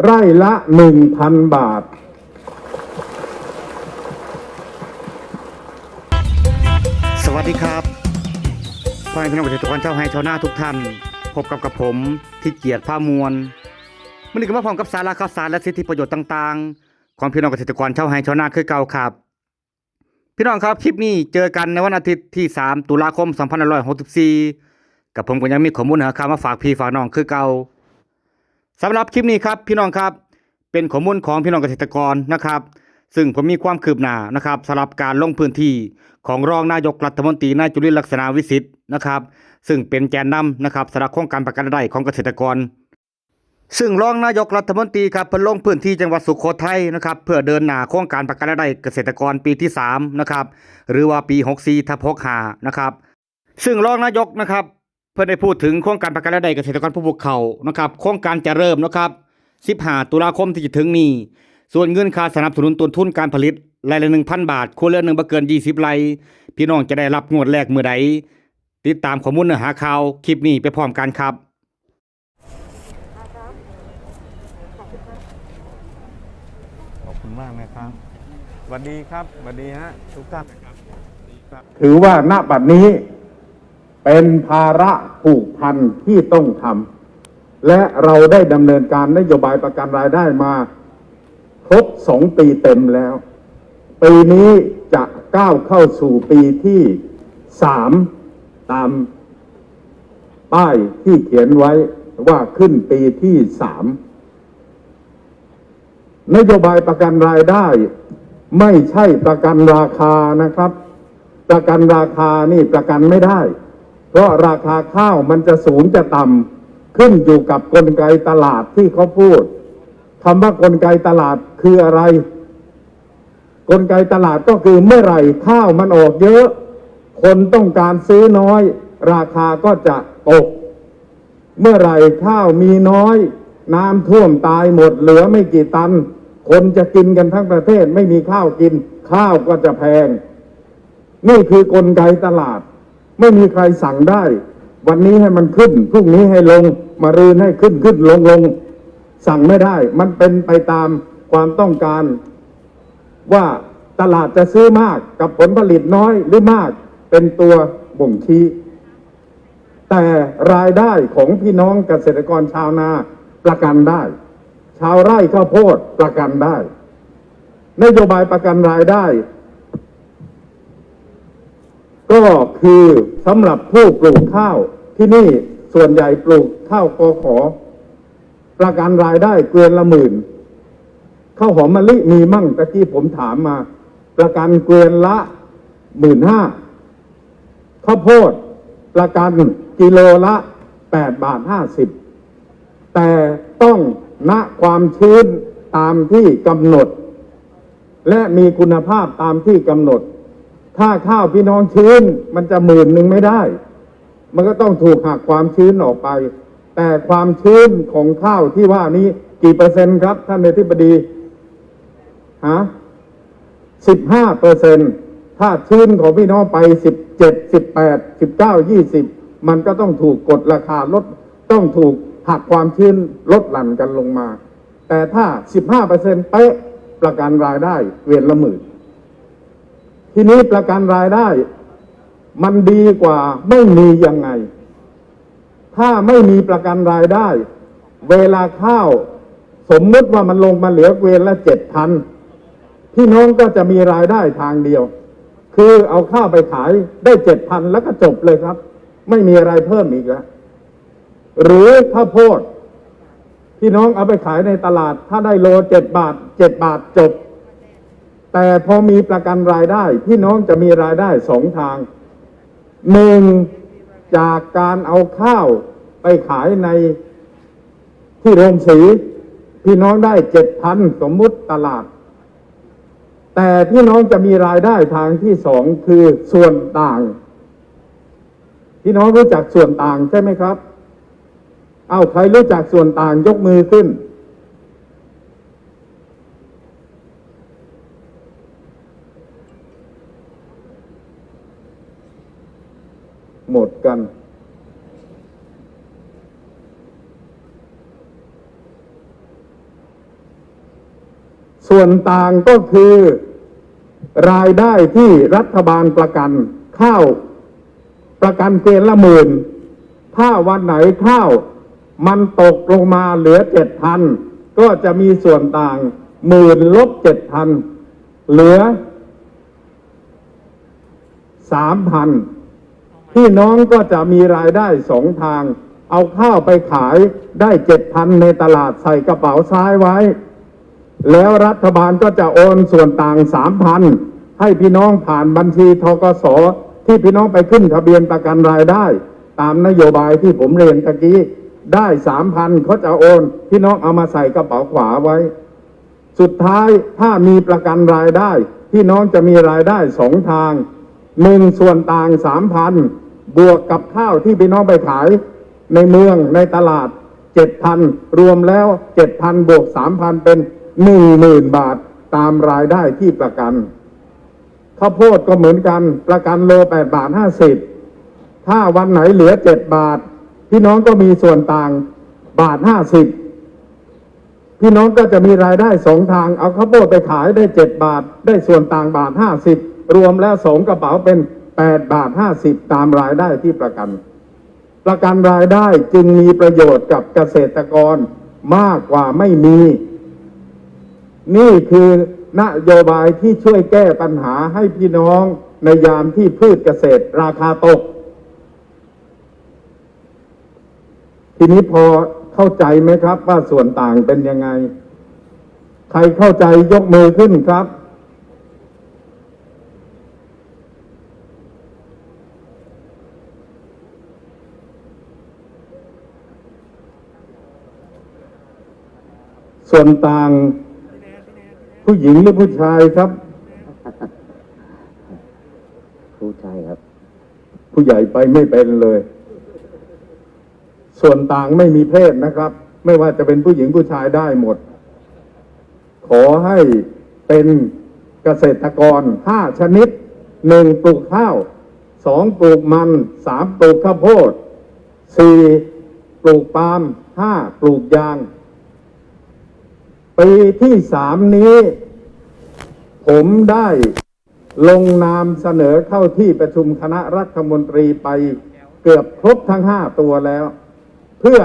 ไร่ละหนึ่งพันบาทสวัสดีครับพ่อแม่พี่น้องเกษตรกรชาวไร่ชาวนาทุกท่าน พบกับกับผมที่เกียรติผ้ามวลมันนี้ก็มาพร้อมกับสาระข่าวสารและสิทธิประโยชน์ต่างๆ ของพี่น้องเกษตรกรชาวไร่ชาวนาคือเก่าครับ พี่น้องครับคลิปนี้เจอกันในวันอาทิตย์ที่ 3 ตุลาคม 2564 กับผมก็ยังมีข้อมูลหาข่าวมาฝากพี่ฝากน้องคือเก่า สำหรับคลิปนี้ครับพี่น้องครับเป็นข้อมูลของพี่น้องเกษตรกรนะครับ ซึ่งผมมีความคืบหน้านะครับสำหรับการลงพื้นที่ของรองนายกรัฐมนตรีนายจุลินลักษณะวิสิทธิ์นะครับ ซึ่งเป็นแกนนำนะครับสำหรับโครงการประกันรายได้ของเกษตรกร ซึ่งรองนายกรัฐมนตรีครับเพิ่นลงพื้นที่จังหวัดสุโขทัยนะครับ เพื่อเดินหน้าโครงการประกันรายได้เกษตรกรปีที่3นะครับหรือว่าปี 64ทับ65นะครับซึ่งรองนายกนะครับ เพื่อได้พูดถึงโครงการประกันรายได้เกษตรกรผู้ปลูกเขาวนะครับโครงการจะเริ่มนะครับ 15 ตุลาคมที่จะถึงนี้ ส่วนเงินค่าสนับสนุนต้นทุนการผลิตรายละ 1,000 บาทครัวเรือนหนึ่งบ่เกิน 20ไร่พี่น้องจะได้รับงวดแรกเมื่อใดติดตามข้อมูลเนื้อหาข่าวคลิปนี้ไปพร้อมกันครับขอบคุณมากนะครับสวัสดีครับสวัสดีฮะทุกท่านนะครับครับถือว่าณบัดนี้ เป็นภาระผูกพันที่ต้องทำและเราได้ดำเนินการนโยบายประกันรายได้มาครบสองปีเต็มแล้ว ปีนี้จะก้าวเข้าสู่ปีที่สามตามป้ายที่เขียนไว้ว่าขึ้นปีที่สามนโยบายประกันรายได้ ไม่ใช่ประกันราคานะครับ ประกันราคานี่ประกันไม่ได้ เพราะราคาข้าวมันจะสูงจะต่ำขึ้นอยู่กับกลไกตลาดที่เขาพูดคำว่ากลไกตลาดคืออะไร กลไกตลาดก็คือเมื่อไหร่ข้าวมันออกเยอะ คนต้องการซื้อน้อย ราคาก็จะตก เมื่อไหร่ข้าวมีน้อย น้ำท่วมตายหมดเหลือไม่กี่ตัน คนจะกินกันทั้งประเทศไม่มีข้าวกิน ข้าวก็จะแพง นี่คือกลไกตลาด ไม่มีใครสั่งได้ วันนี้ให้มันขึ้นพรุ่งนี้ให้ลง มารืนให้ขึ้นขึ้นลงลงสั่งไม่ได้ มันเป็นไปตามความต้องการ ว่าตลาดจะซื้อมากกับผลผลิตน้อยหรือมาก เป็นตัวบ่งชี้แต่รายได้ของพี่น้องเกษตรกรชาวนาประกันได้ ชาวไร่ข้าวโพดประกันได้ นโยบายประกันรายได้ ก็คือสำหรับผู้ปลูกข้าวที่นี่ส่วนใหญ่ปลูกข้าวกอขอ ประกันรายได้เกวียนละหมื่นข้าวหอมมะลิมีมั่งตะกี้ผมถามมา ประกันเกวียนละหมื่นห้าข้าวโพดประกันกิโลละแปดบาทห้าสิบแต่ต้องณความชื้นตามที่กำหนด และมีคุณภาพตามที่กำหนด ถ้าข้าวพี่น้องชื้น มันจะหมื่นหนึ่งไม่ได้ มันก็ต้องถูกหักความชื้นออกไป แต่ความชื้นของข้าวที่ว่านี้กี่เปอร์เซ็นต์ครับ ท่านอธิบดีฮะสิบห้าเปอร์เซ็นถ้าชื้นของพี่น้องไปสิบเจ็ดสิบแปดสิบเก้ายี่สิบมันก็ต้องถูกกดราคาลดต้องถูกหักความชื้นลดหลั่นกันลงมา แต่ถ้าสิบห้าเปอร์เซ็นเป๊ะประกันรายได้เวียนละหมื่น ทีนี้ประกันรายได้ มันดีกว่าไม่มียังไง ถ้าไม่มีประกันรายได้ เวลาข้าว สมมติว่ามันลงมาเหลือเวียนละเจ็ดพันพี่น้องก็จะมีรายได้ทางเดียว คือเอาข้าวไปขายได้เจ็ดพันแล้วก็จบเลยครับ ไม่มีอะไรเพิ่มอีกแล้วหรือข้าวโพดพี่น้องเอาไปขายในตลาด ถ้าได้โลเจ็ดบาทเจ็ดบาทจบ แต่พอมีประกันรายได้ พี่น้องจะมีรายได้สองทางหนึ่งจากการเอาข้าวไปขายในที่โรงสี พี่น้องได้เจ็ดพันสมมุติตลาด แต่พี่น้องจะมีรายได้ทางที่สองคือส่วนต่าง พี่น้องรู้จักส่วนต่างใช่ไหมครับ เอาใครรู้จักส่วนต่างยกมือขึ้น หมดกัน ส่วนต่างก็คือ รายได้ที่รัฐบาลประกัน ข้าวประกันเกณฑ์ละหมื่น ถ้าวันไหนข้าวมันตกลงมาเหลือเจ็ดพันก็จะมีส่วนต่างหมื่นลบเจ็ดพันเหลือสามพัน พี่น้องก็จะมีรายได้สองทาง เอาข้าวไปขายได้เจ็ดพันในตลาดใส่กระเป๋าซ้ายไว้ แล้วรัฐบาลก็จะโอนส่วนต่างสามพันให้พี่น้องผ่านบัญชีทกสที่พี่น้องไปขึ้นทะเบียนประกันรายได้ ตามนโยบายที่ผมเรียนตะกี้ ได้สามพันเขาจะโอน พี่น้องเอามาใส่กระเป๋าขวาไว้ สุดท้ายถ้ามีประกันรายได้ พี่น้องจะมีรายได้สองทางหนึ่งส่วนต่างสามพัน บวกกับข้าวที่พี่น้องไปขายในเมืองในตลาดเจ็ดพันรวมแล้วเจ็ดพันบวกสามพันเป็นหนึ่งหมื่นบาทตามรายได้ที่ประกันข้าวโพดก็เหมือนกันประกันโลแปดบาทห้าสิบถ้าวันไหนเหลือเจ็ดบาท พี่น้องก็มีส่วนต่างบาทห้าสิบพี่น้องก็จะมีรายได้สองทาง เอาข้าวโพดไปขายได้เจ็ดบาท ได้ส่วนต่างบาทห้าสิบรวมแล้วสองกระเป๋าเป็น แปดบาทห้าสิบตามรายได้ที่ประกัน ประกันรายได้จึงมีประโยชน์กับเกษตรกรมากกว่าไม่มี นี่คือนโยบายที่ช่วยแก้ปัญหาให้พี่น้องในยามที่พืชเกษตรราคาตก ทีนี้พอเข้าใจไหมครับว่าส่วนต่างเป็นยังไง ใครเข้าใจยกมือขึ้นครับ ส่วนต่าง ผู้หญิงหรือผู้ชายครับ ผู้ชายครับ ผู้ใหญ่ไปไม่เป็นเลย ส่วนต่างไม่มีเพศนะครับ ไม่ว่าจะเป็นผู้หญิงผู้ชายได้หมด ขอให้เป็นเกษตรกรห้าชนิดหนึ่งปลูกข้าวสองปลูกมันสามปลูกข้าวโพดสี่ปลูกปาล์มห้าปลูกยาง ปีที่สามนี้ ผมได้ลงนามเสนอเข้าที่ประชุมคณะรัฐมนตรีไปเกือบครบทั้งห้าตัวแล้ว เพื่อ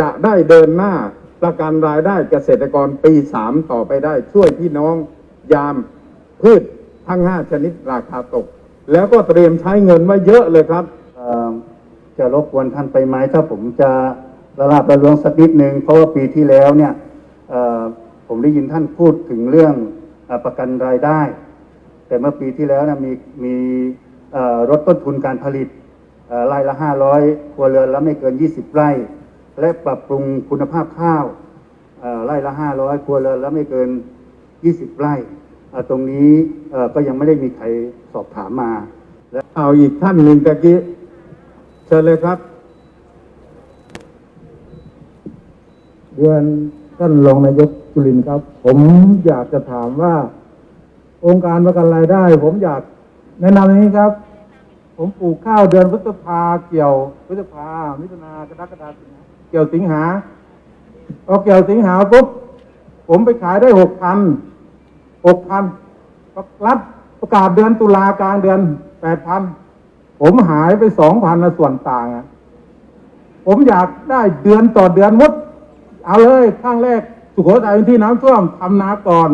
จะได้เดินหน้าประกันรายได้เกษตรกรปีสามต่อไปได้ ช่วยพี่น้องยามพืชทั้งห้าชนิดราคาตก แล้วก็เตรียมใช้เงินไว้เยอะเลยครับจะรบกวนท่านไปไหมถ้าผมจะระลาบระลวงสักนิดหนึ่งเพราะว่าปีที่แล้วเนี่ย ผมได้ยินท่านพูดถึงเรื่องอประกันรายได้ แต่เมื่อปีที่แล้วนะมีมีลดต้นทุนการผลิตไร่ละห้าร้อยครัวเรือนละไม่เกิน 20 ไร่ และปรับปรุงคุณภาพข้าวไร่ละห้าร้อยครัวเรือนละไม่เกิน 20 ไร่เอ่ตรงนี้ก็ยังไม่ได้มีใครสอบถามมา และเอาอีกท่านหนึ่งตะกี้เชิญเลยครับเรียน ท่านรองนายกจุลินครับ ผมอยากจะถามว่า องค์การประกันรายได้ ผมอยากแนะนำอย่างนี้ครับ ผมปลูกข้าวเดือนพฤษภาเกี่ยวพฤษภามิถุนากรกฎาสิงหาเกี่ยวสิงหาพอเกี่ยวสิงหาปุ๊บผมไปขายได้หกพันหกพันรัฐประกาศเดือนตุลากลางเดือนแปดพันผมหายไปสองพันส่วนต่างอะผมอยากได้เดือนต่อเดือนมด เอาเลยข้างแรก สุโขทัยเป็นที่น้ำท่วมทำนาก่อน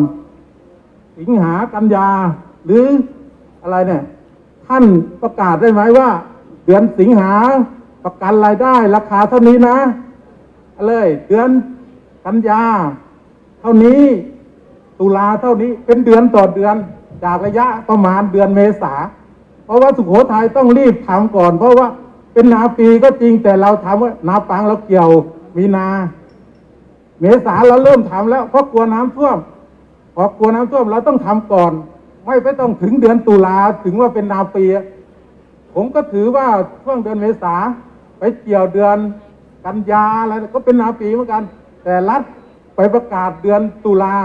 สิงหากันยา หรืออะไรเนี่ย ท่านประกาศได้ไหมว่า เดือนสิงหาประกันรายได้ ราคาเท่านี้นะเอาเลย เดือนกันยา เท่านี้ ตุลาเท่านี้เป็นเดือนต่อเดือน จากระยะประมาณเดือนเมษาเพราะว่าสุโขทัยต้องรีบทำก่อน เพราะว่าเป็นนาปีก็จริงแต่เราทำว่านาปังเราเกี่ยวมีนา เมษาเราเริ่มทำแล้วเพราะกลัวน้ำท่วมพอกลัวน้ำท่วมเราต้องทำก่อน ไม่ไปต้องถึงเดือนตุลาถึงว่าเป็นนาปีผมก็ถือว่าช่วงเดือนเมษาไปเกี่ยวเดือนกันยาอะไรก็เป็นนาปีเหมือนกัน แต่รัฐไปประกาศเดือนตุลา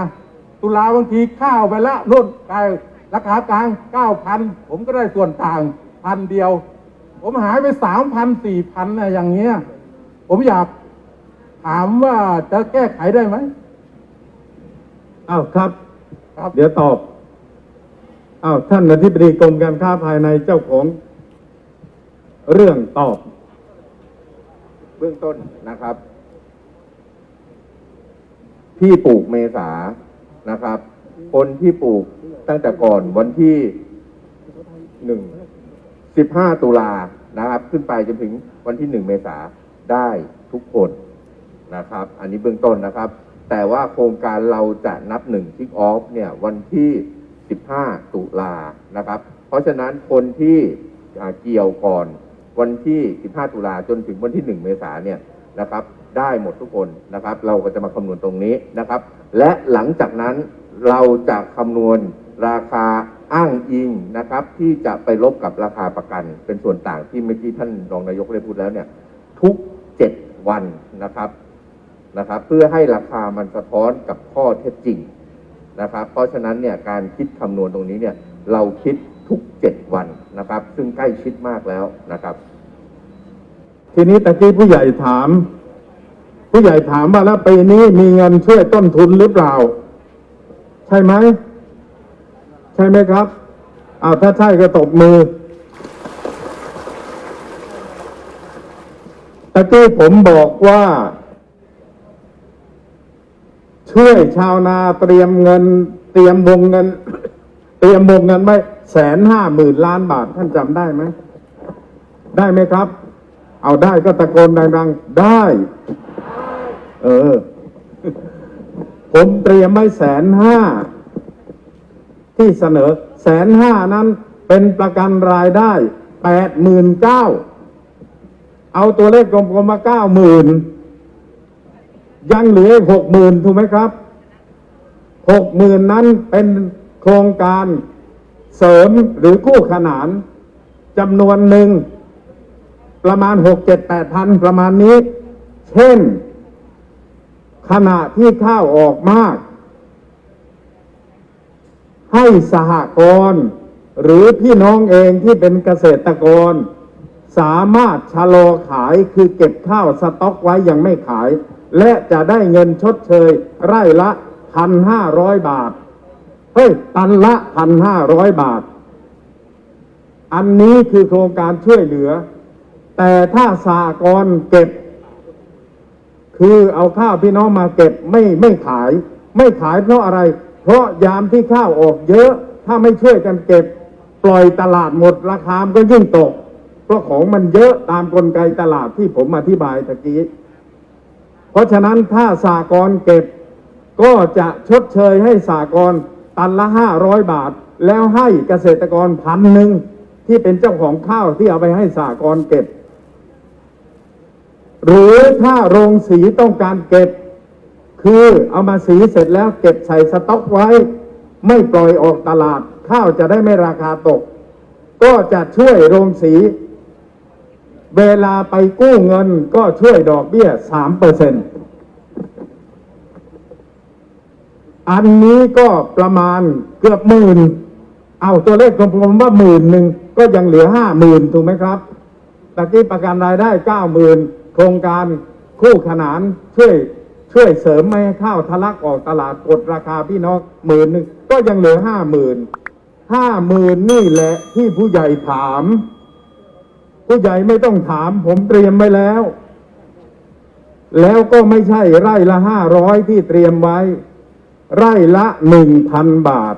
ตุลาบางทีข้าวไปละนู่นกลายราคากลางเก้าพันผมก็ได้ส่วนต่างพันเดียว ผมหายไปสามพันสี่พันนะอย่างเงี้ย ผมอยาก ถามว่าจะแก้ไขได้ไหมอ้าวครับ ครับ เดี๋ยวตอบอ้าวท่านอธิบดีกรมการค้าภายในเจ้าของ เรื่องตอบ เบื้องต้นนะครับ ที่ปลูกเมษานะครับ คนที่ปลูกตั้งแต่ก่อนวันที่หนึ่งสิบห้าตุลานะครับ ขึ้นไปจนถึงวันที่หนึ่งเมษาได้ทุกคน นะครับ อันนี้เบื้องต้นนะครับ แต่ว่าโครงการเราจะนับหนึ่งคิกออฟเนี่ยวันที่สิบห้าตุลานะครับ เพราะฉะนั้นคนที่เกี่ยวก่อนวันที่ 15 ตุลาจนถึงวันที่ 1 เมษาเนี่ยนะครับ ได้หมดทุกคนนะครับ เราก็จะมาคำนวณตรงนี้นะครับ และหลังจากนั้นเราจะคำนวณราคาอ้างอิงนะครับ ที่จะไปลบกับราคาประกัน เป็นส่วนต่างที่เมื่อกี้ท่านรองนายกได้พูดแล้วเนี่ย ทุก 7 วันนะครับ นะครับ เพื่อให้ราคามันสะท้อนกับข้อเท็จจริงนะครับ เพราะฉะนั้นเนี่ยการคิดคำนวณตรงนี้เนี่ยเราคิดทุก 7 วันนะครับ ซึ่งใกล้ชิดมากแล้วนะครับ ทีนี้ตะกี้ผู้ใหญ่ถาม ผู้ใหญ่ถามว่าแล้วปีนี้มีเงินช่วยต้นทุนหรือเปล่า ใช่ไหม ใช่ไหมครับอ้าวถ้าใช่ก็ตบมือตะกี้ผมบอกว่า ช่วยชาวนาเตรียมเงิน เตรียมวงเงิน เตรียมวงเงินไว้แสนห้าหมื่นล้านบาทท่านจำได้ไหมได้ไหมครับ เอาได้ก็ตะโกนดังๆได้ เออ ผมเตรียมไว้แสนห้าที่เสนอแสนห้านั้นเป็นประกันรายได้แปดหมื่นเก้าเอาตัวเลขกลมๆมาเก้าหมื่น ยังเหลือหกหมื่นถูกไหมครับหกหมื่นนั้นเป็นโครงการเสริมหรือคู่ขนานจำนวนหนึ่งประมาณหกเจ็ดแปดพันประมาณนี้ เช่น ขณะที่ข้าวออกมาก ให้สหกรณ์หรือพี่น้องเองที่เป็นเกษตรกร สามารถชะลอขายคือเก็บข้าวสต็อกไว้ยังไม่ขาย และจะได้เงินชดเชย ไร่ละพันห้าร้อยบาท เฮ้ย ตันละพันห้าร้อยบาท อันนี้คือโครงการช่วยเหลือ แต่ถ้าสากรเก็บ คือเอาข้าวพี่น้องมาเก็บไม่ไม่ขาย ไม่ขายเพราะอะไร เพราะยามที่ข้าวออกเยอะ ถ้าไม่ช่วยกันเก็บ ปล่อยตลาดหมดราคามก็ยิ่งตก เพราะของมันเยอะตามกลไกตลาดที่ผมอธิบายตะกี้ เพราะฉะนั้นถ้าสากรเก็บก็จะชดเชยให้สากรตันละห้าร้อยบาท แล้วให้เกษตรกรพันหนึ่งที่เป็นเจ้าของข้าวที่เอาไปให้สากรเก็บ หรือถ้าโรงสีต้องการเก็บ คือเอามาสีเสร็จแล้วเก็บใส่สต็อกไว้ ไม่ปล่อยออกตลาด ข้าวจะได้ไม่ราคาตก ก็จะช่วยโรงสี เวลาไปกู้เงินก็ช่วยดอกเบี้ยสามเปอร์เซ็นต์อันนี้ก็ประมาณเกือบหมื่น เอาตัวเลขกลมๆว่าหมื่นหนึ่งก็ยังเหลือห้าหมื่นถูกไหมครับตะกี้ประกันรายได้เก้าหมื่นโครงการคู่ขนานช่วยช่วยเสริมไม่ให้ข้าวทะลักออกตลาดกดราคาพี่น้องหมื่นหนึ่งก็ยังเหลือห้าหมื่นห้าหมื่นนี่แหละที่ผู้ใหญ่ถาม ผู้ใหญ่ไม่ต้องถามผมเตรียมไว้แล้ว แล้วก็ไม่ใช่ไร่ละห้าร้อยที่เตรียมไว้ ไร่ละหนึ่งพันบาท